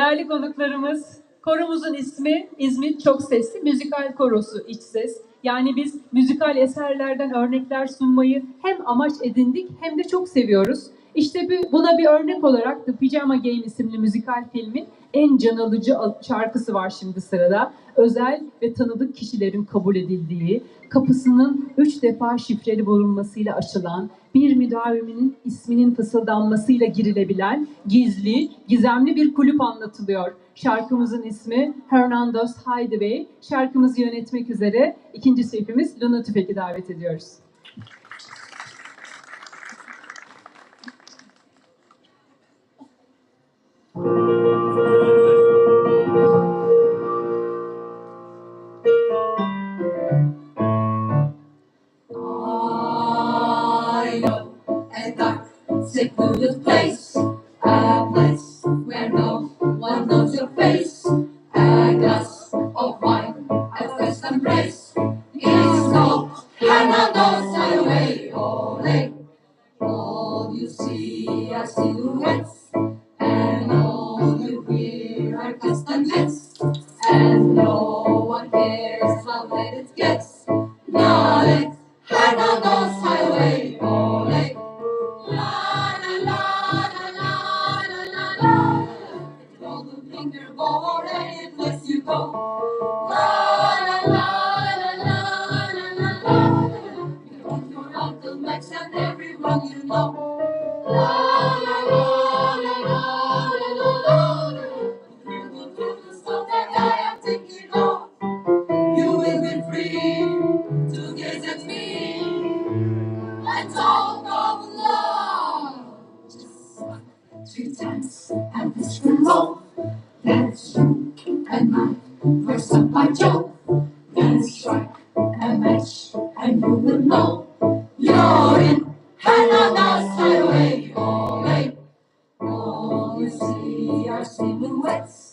Değerli konuklarımız, koromuzun ismi İzmit Çok Sesli Müzikal Korosu İç Ses. Yani biz müzikal eserlerden örnekler sunmayı hem amaç edindik hem de çok seviyoruz. İşte bir- buna bir örnek olarak The Pajama Game isimli müzikal filmin en can alıcı al- şarkısı var şimdi sırada. Özel ve tanıdık kişilerin kabul edildiği, kapısının üç defa şifreli bulunmasıyla açılan, bir müdaviminin isminin fısıldanmasıyla girilebilen gizli, gizemli bir kulüp anlatılıyor. Şarkımızın ismi Hernando's Hideaway. Şarkımızı yönetmek üzere ikinci şefimiz Luna Tüfek'i davet ediyoruz. compress. It's called Hanados. And this will love. That's you and I, first up by Joe. Then strike a match and you will know you're in Hernando's highway. Ole, all you see are silhouettes.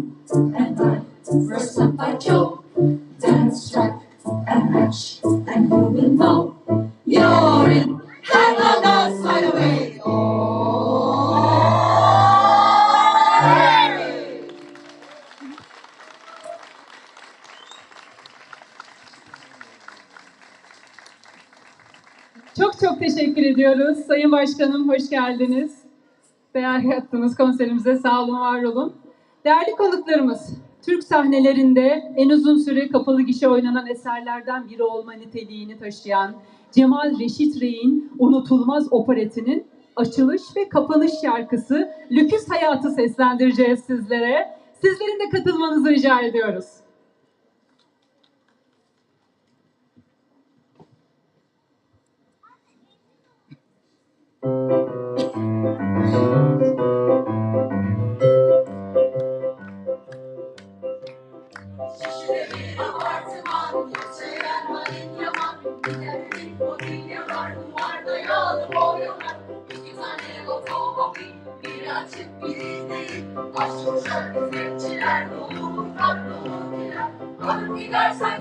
Çok teşekkür ediyoruz. Sayın Başkanım hoş geldiniz. Değer kattınız konserimize. Sağ olun, var olun. Değerli konuklarımız, Türk sahnelerinde en uzun süre kapalı gişe oynanan eserlerden biri olma niteliğini taşıyan Cemal Reşit Rey'in unutulmaz operetinin açılış ve kapanış şarkısı Lüküs Hayatı seslendireceğiz sizlere. Sizlerin de katılmanızı rica ediyoruz.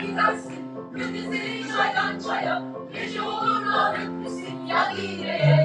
Gidersin, gündüzleri çaydan çaya. Gece olur lanetlisin, ya iğneye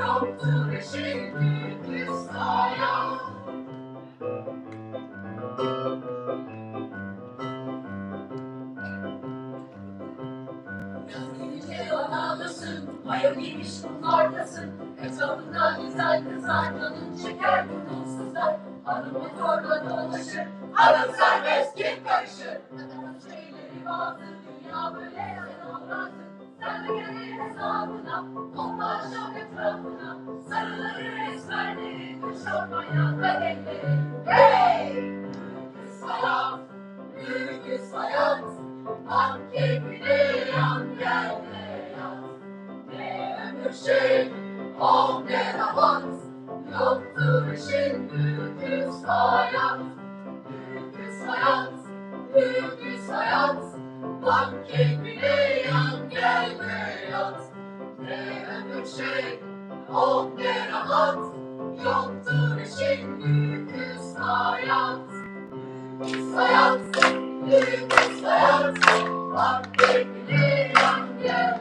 yaptın şimdi İsa'ya. Ayol imiş kumlardasın Etrafında güzel kızlar Canın çeker burunsuzlar Hanımı zorla dolaşır Hanım serbest git karışır Como yo te Büyük kız hayat Bak yan gel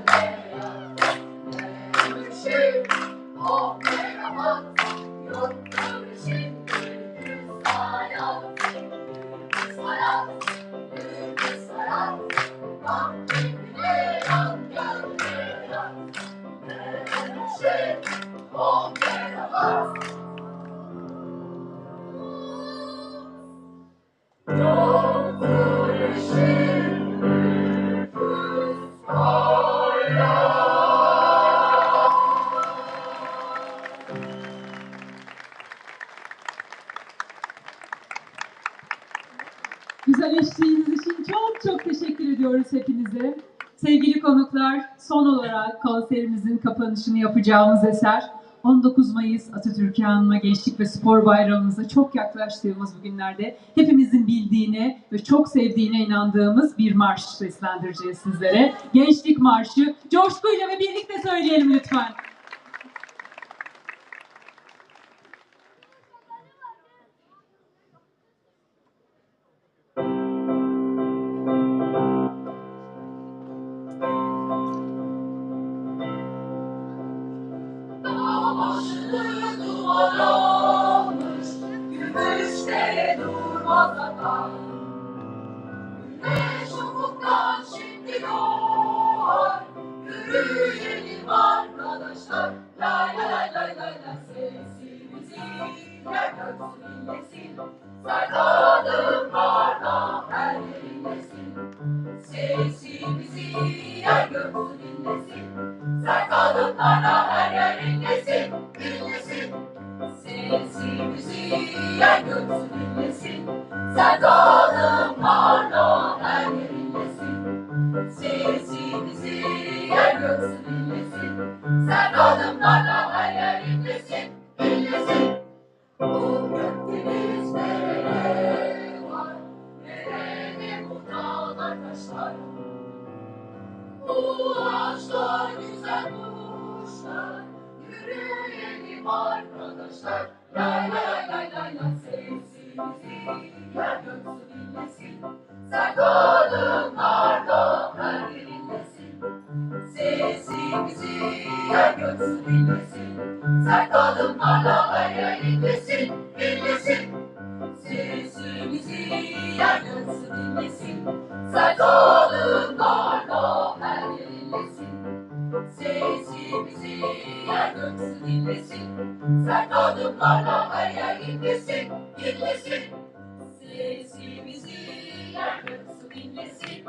teşekkür ediyoruz hepinize. Sevgili konuklar, son olarak konserimizin kapanışını yapacağımız eser 19 Mayıs Atatürk'ü anma Gençlik ve Spor Bayramımıza çok yaklaştığımız bu günlerde hepimizin bildiğine ve çok sevdiğine inandığımız bir marş seslendireceğiz sizlere. Gençlik Marşı coşkuyla ve birlikte söyleyelim lütfen. Başını duvar almış, gümüşte durmaz akan. Güneş ufuktan şimdi doğar, yürüyelim arkadaşlar. Lay lay lay lay lay sesimizi yer göksü dinlesin. Sert adımlarla her yer inlesin. Sesimizi yer göksü dinlesin. Sert adımlarla her yer Sesimizi yer göksü dinlesin. Sert adımlarla yer inlesin inlesin Sesimizi yer göksü dinlesin Sert adımlarla her yer inlesin Sesimizi yer göksü dinlesin Sert adımlarla her yer inlesin inlesin Sesimizi yer göksü dinlesin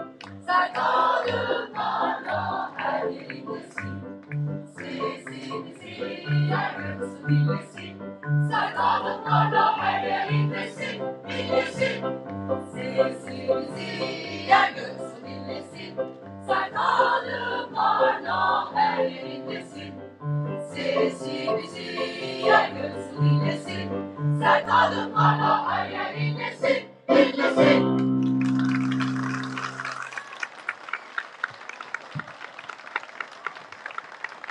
Sesimizi yer göksü dinlesin Sert adımlarla her yer inlesin inlesin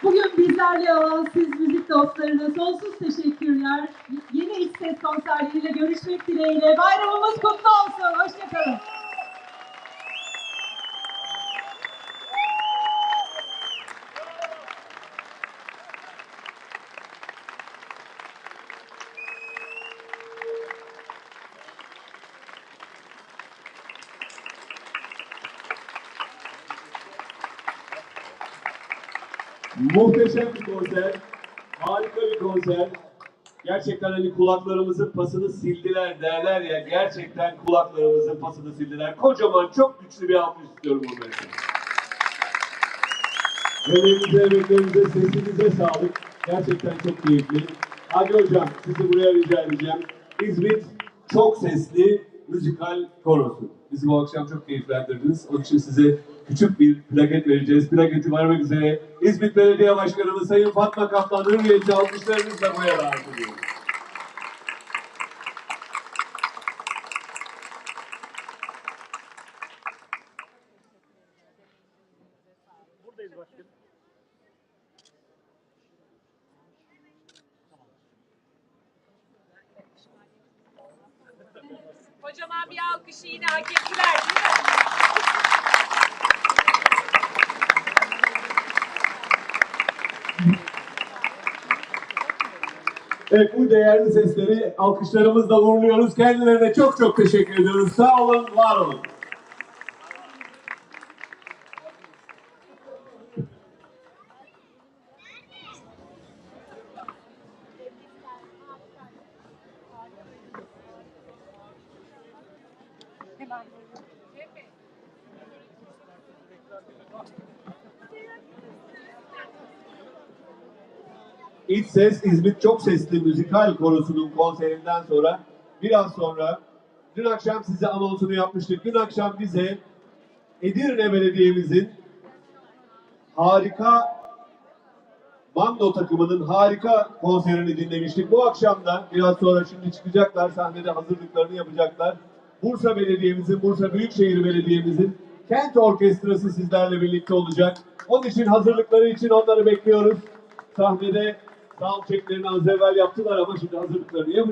Bugün bizlerle olan siz müzik dostlarına sonsuz teşekkürler. Yeni iç ses konserleriyle görüşmek dileğiyle. Bayramımız kutlu olsun. Hoşçakalın. Muhteşem bir konser. Harika bir konser. Gerçekten hani kulaklarımızın pasını sildiler derler ya. Gerçekten kulaklarımızın pasını sildiler. Kocaman çok güçlü bir alkış istiyorum onlara. Emeğinize, emeklerinize, sesinize sağlık. Gerçekten çok keyifli. Hadi hocam sizi buraya rica edeceğim. İzmit çok sesli müzikal korosu. Bizi bu akşam çok keyiflendirdiniz. Onun için size küçük bir plaket vereceğiz. Plaketi vermek üzere İzmit Belediye Başkanımız Sayın Fatma Kaplan Hürriyetçi alkışlarınızla buraya davet ediyoruz. Kocaman bir alkışı yine hak ettiler değil mi? Evet bu değerli sesleri alkışlarımızla uğurluyoruz. Kendilerine çok çok teşekkür ediyoruz. Sağ olun, var olun. İç Ses İzmit Çok Sesli Müzikal Korosu'nun konserinden sonra biraz sonra dün akşam size anonsunu yapmıştık. Dün akşam bize Edirne Belediye'mizin harika Bando takımının harika konserini dinlemiştik. Bu akşam da biraz sonra şimdi çıkacaklar sahnede hazırlıklarını yapacaklar. Bursa Belediye'mizin, Bursa Büyükşehir Belediye'mizin kent orkestrası sizlerle birlikte olacak. Onun için hazırlıkları için onları bekliyoruz. Sahnede sound checklerini az evvel yaptılar ama şimdi hazırlıklarını yapacaklar.